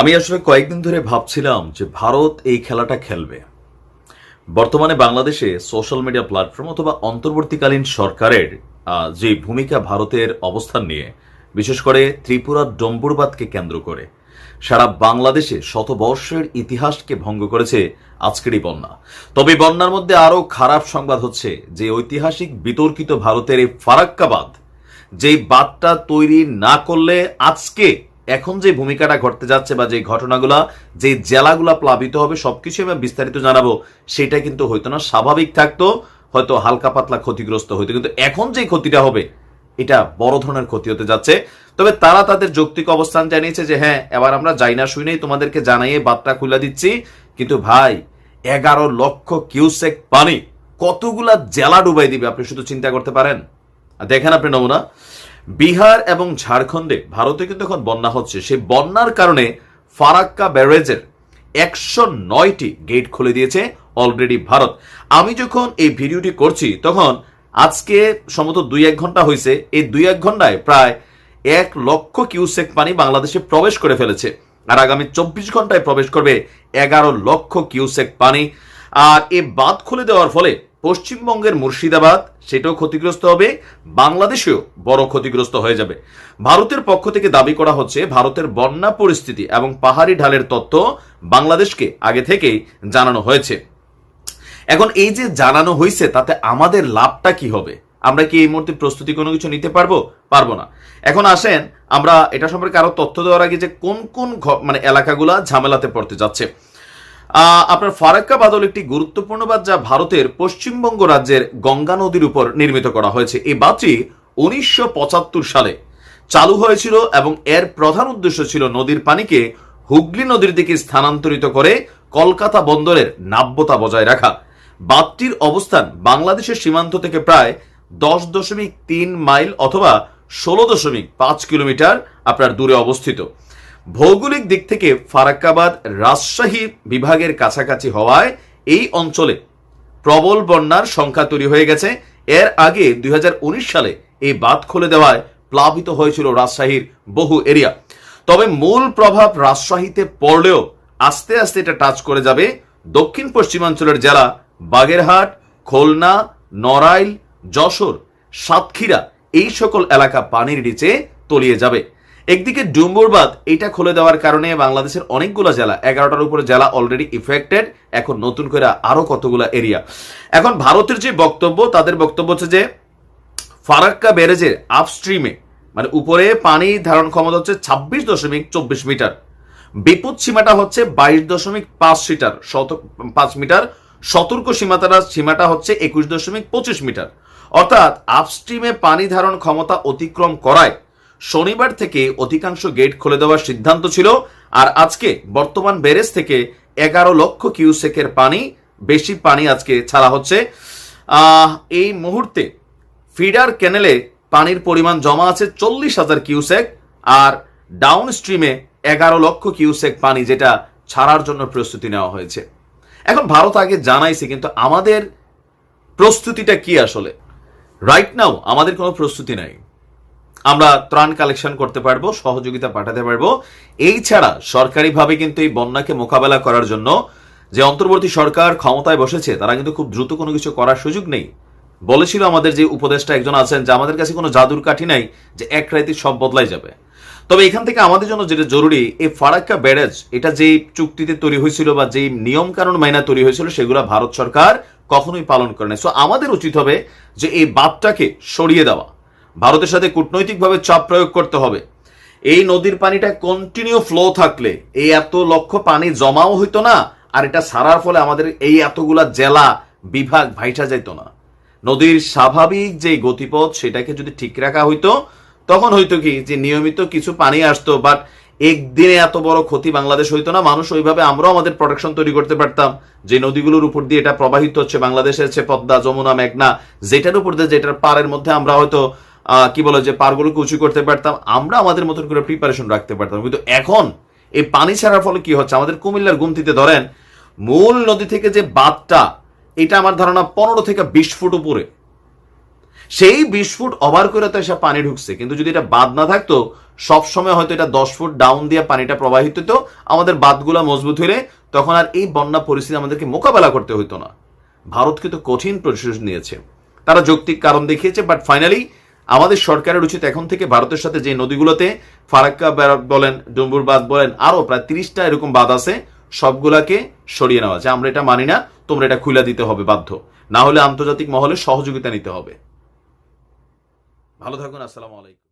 আমি আসলে কয়েকদিন ধরে ভাবছিলাম যে ভারত এই খেলাটা খেলবে। বর্তমানে বাংলাদেশে সোশ্যাল মিডিয়া প্ল্যাটফর্ম অথবা অন্তর্বর্তীকালীন সরকারের যে ভূমিকা ভারতের অবস্থান নিয়ে, বিশেষ করে ত্রিপুরার ডম্বুরবাদকে কেন্দ্র করে, সারা বাংলাদেশে শতবর্ষের ইতিহাসকে ভঙ্গ করেছে আজকের এই বন্যা। তবে বন্যার মধ্যে আরও খারাপ সংবাদ হচ্ছে যে ঐতিহাসিক বিতর্কিত ভারতের এই ফারাক্কাবাদ, যেই বাঁধটা তৈরি না করলে আজকে এখন যে ভূমিকাটা ঘটতে যাচ্ছে বা যে ঘটনাগুলা, যে জেলাগুলা প্লাবিত হবে, সবকিছু আমি বিস্তারিত জানাব, সেটা কিন্তু হয়তো না, স্বাভাবিক থাকতো, হয়তো হালকা পাতলা ক্ষতিগ্রস্ত হইতো। কিন্তু এখন যে ক্ষতিটা হবে, এটা বড় ধরনের ক্ষতি হতে যাচ্ছে। তবে তারা তাদের যৌক্তিক অবস্থান জানিয়েছে যে হ্যাঁ এবার আমরা যাই না শুনেই তোমাদেরকে জানাইয়ে বাদটা খুলে দিচ্ছি। কিন্তু ভাই, এগারো লক্ষ কিউসেক পানি কতগুলা জেলা ডুবাই দিবে, আপনি শুধু চিন্তা করতে পারেন? দেখেন আপনি নমুনা। বিহার এবং ঝাড়খণ্ডে ভারতে কিন্তু এখন বন্যা হচ্ছে। সেই বন্যার কারণে ফারাক্কা ব্যারেজের একশো নয়টি গেট খুলে দিয়েছে অলরেডি ভারত। আমি যখন এই ভিডিওটি করছি, তখন আজকে সম্ভবত দুই এক ঘণ্টা হয়েছে এই দুই এক ঘন্টায় প্রায় এক লক্ষ কিউসেক পানি বাংলাদেশে প্রবেশ করে ফেলেছে। আর আগামী চব্বিশ ঘন্টায় প্রবেশ করবে এগারো লক্ষ কিউসেক পানি। আর এ বাঁধ খুলে দেওয়ার ফলে পশ্চিমবঙ্গের মুর্শিদাবাদ, সেটাও ক্ষতিগ্রস্ত হবে, বাংলাদেশেও বড় ক্ষতিগ্রস্ত হয়ে যাবে। ভারতের পক্ষ থেকে দাবি করা হচ্ছে, ভারতের বন্যা পরিস্থিতি এবং পাহাড়ি ঢালের তথ্য বাংলাদেশকে আগে থেকেই জানানো হয়েছে। এখন এই যে জানানো হয়েছে তাতে আমাদের লাভটা কি হবে? আমরা কি এই মুহূর্তে প্রস্তুতি কোনো কিছু নিতে পারব? পারব না। এখন আসেন, আমরা এটা সম্পর্কে আরও তথ্য দেওয়ার আগে যে কোন কোন মানে এলাকাগুলা ঝামেলাতে পড়তে যাচ্ছে। আপনার ফারাক্কা বাদল একটি গুরুত্বপূর্ণ বাঁধ যা ভারতের পশ্চিমবঙ্গ রাজ্যের গঙ্গা নদীর উপর নির্মিত করা হয়েছে। এই বাঁধটি উনিশশো পঁচাত্তর সালে চালু হয়েছিল এবং এর প্রধান উদ্দেশ্য ছিল নদীর পানিকে হুগলি নদীর দিকে স্থানান্তরিত করে কলকাতা বন্দরের নাব্যতা বজায় রাখা। বাঁধটির অবস্থান বাংলাদেশের সীমান্ত থেকে প্রায় দশ দশমিক তিন মাইল অথবা ষোলো দশমিক পাঁচ কিলোমিটার আপনার দূরে অবস্থিত। ভৌগোলিক দিক থেকে ফারাক্কাবাদ রাজশাহী বিভাগের কাছাকাছি হওয়ায় এই অঞ্চলে প্রবল বন্যার সংখ্যা তৈরি হয়ে গেছে। এর আগে দুই হাজার উনিশ সালে এই বাঁধ খুলে দেওয়ায় প্লাবিত হয়েছিল রাজশাহীর বহু এরিয়া। তবে মূল প্রভাব রাজশাহীতে পড়লেও আস্তে আস্তে এটা টাচ করে যাবে দক্ষিণ পশ্চিমাঞ্চলের জেলা বাগেরহাট, খুলনা, নড়াইল, যশোর, সাতক্ষীরা এই সকল এলাকা পানির নিচে তলিয়ে যাবে। একদিকে ডুম্বুরবাদ এটা খুলে দেওয়ার কারণে বাংলাদেশের অনেকগুলো জেলা, এগারোটার উপরে জেলা অলরেডি ইফেক্টেড এখন নতুন করে আরও কতগুলো এরিয়া এখন ভারতের যে বক্তব্য, তাদের বক্তব্য হচ্ছে যে, ফারাক্কা ব্যারেজের আপস্ট্রিমে মানে উপরে পানি ধারণ ক্ষমতা হচ্ছে ছাব্বিশ দশমিক চব্বিশ মিটার। বিপদ সীমাটা হচ্ছে বাইশ দশমিক পাঁচ মিটার শত- পাঁচ মিটার। সতর্ক সীমাটা সীমাটা হচ্ছে একুশ দশমিক পঁচিশ মিটার। অর্থাৎ আপস্ট্রিমে পানি ধারণ ক্ষমতা অতিক্রম করায় শনিবার থেকে অধিকাংশ গেট খুলে দেওয়ার সিদ্ধান্ত ছিল, আর আজকে বর্তমান ব্যারেজ থেকে এগারো লক্ষ কিউসেকের পানি, বেশি পানি আজকে ছাড়া হচ্ছে। এই মুহূর্তে ফিডার ক্যানেলে পানির পরিমাণ জমা আছে চল্লিশ হাজার কিউসেক, আর ডাউন স্ট্রিমে এগারো লক্ষ কিউসেক পানি যেটা ছাড়ার জন্য প্রস্তুতি নেওয়া হয়েছে। এখন ভারত আগে জানাইছে, কিন্তু আমাদের প্রস্তুতিটা কি আসলে? রাইট নাও আমাদের কোনো প্রস্তুতি নাই। আমরা ত্রাণ কালেকশন করতে পারব, সহযোগিতা পাঠাতে পারব। এই ছাড়া সরকারিভাবে কিন্তু এই বন্যাকে মোকাবেলা করার জন্য যে অন্তর্বর্তী সরকার ক্ষমতায় বসেছে, তারা কিন্তু খুব দ্রুত কোনো কিছু করার সুযোগ নেই। বলেছিল আমাদের যে উপদেষ্টা একজন আছেন যে, আমাদের কাছে কোনো জাদুর কাঠি নাই যে এক রাইতে সব বদলাই যাবে। তবে এখান থেকে আমাদের জন্য যেটা জরুরি, এই ফারাক্কা ব্যারেজ, এটা যে চুক্তিতে তৈরি হয়েছিল বা যে নিয়ম কানুন মাইনা তৈরি হয়েছিল, সেগুলো ভারত সরকার কখনোই পালন করে না সো আমাদের উচিত হবে যে এই বাদটাকে সরিয়ে দেওয়া। ভারতের সাথে কূটনৈতিকভাবে চাপ প্রয়োগ করতে হবে। এই নদীর পানিটা কন্টিনিউ ফ্লো থাকলে, এই এত লক্ষ পানি জমাও হইতো না, আর এটা সারার ফলে আমাদের এই এতগুলা জেলা বিভাগ ভাইটা যাইতো না। নদীর স্বাভাবিক যে গতিপথ সেটাকে যদি ঠিক রাখা হইতো, তখন হইতো কি যে নিয়মিত কিছু পানি আসতো বাট একদিনে এত বড় ক্ষতি বাংলাদেশ হইতো না। মানুষ ওইভাবে আমরাও আমাদের প্রোটেকশন তৈরি করতে পারতাম। যে নদীগুলোর উপর দিয়ে এটা প্রবাহিত হচ্ছে বাংলাদেশে হচ্ছে পদ্মা, যমুনা, মেঘনা, যেটার উপর দিয়ে, যেটার পারের মধ্যে আমরা হয়তো কি বলে যে পারগুলোকে উঁচু করতে পারতাম, আমরা আমাদের মতন করে প্রিপারেশন রাখতে পারতাম। কিন্তু এখন এই পানি ছাড়ার ফলে কি হচ্ছে? আমাদের কুমিল্লার গুমতিতে ধরেন, মূল নদী থেকে যে বাঁধটা, এটা আমার ধারণা পনেরো থেকে বিশ ফুট উপরে। সেই বিশ ফুট ওভার করে তো এসে পানি ঢুকছে। কিন্তু যদি এটা বাদ না থাকতো, সবসময় হয়তো এটা দশ ফুট ডাউন দিয়ে পানিটা প্রবাহিত হতো, আমাদের বাঁধগুলা মজবুত হলে তখন আর এই বন্যা পরিস্থিতি আমাদেরকে মোকাবেলা করতে হইতো না। ভারত কিন্তু কঠিন প্রতিশোধ নিয়েছে। তারা যৌক্তিক কারণ দেখিয়েছে বাট ফাইনালি আমাদের সরকারের উচিত এখন থেকে ভারতের সাথে যে নদীগুলোতে ফারাক্কা বলেন ডুম্বুর বাঁধ বলেন, আরও প্রায় তিরিশটা এরকম বাঁধ আছে, সবগুলাকে সরিয়ে নেওয়া যে আমরা এটা মানি না, তোমরা এটা খুলে দিতে হবে বাধ্য। না হলে আন্তর্জাতিক মহলে সহযোগিতা নিতে হবে। ভালো থাকুন, আসসালামু আলাইকুম।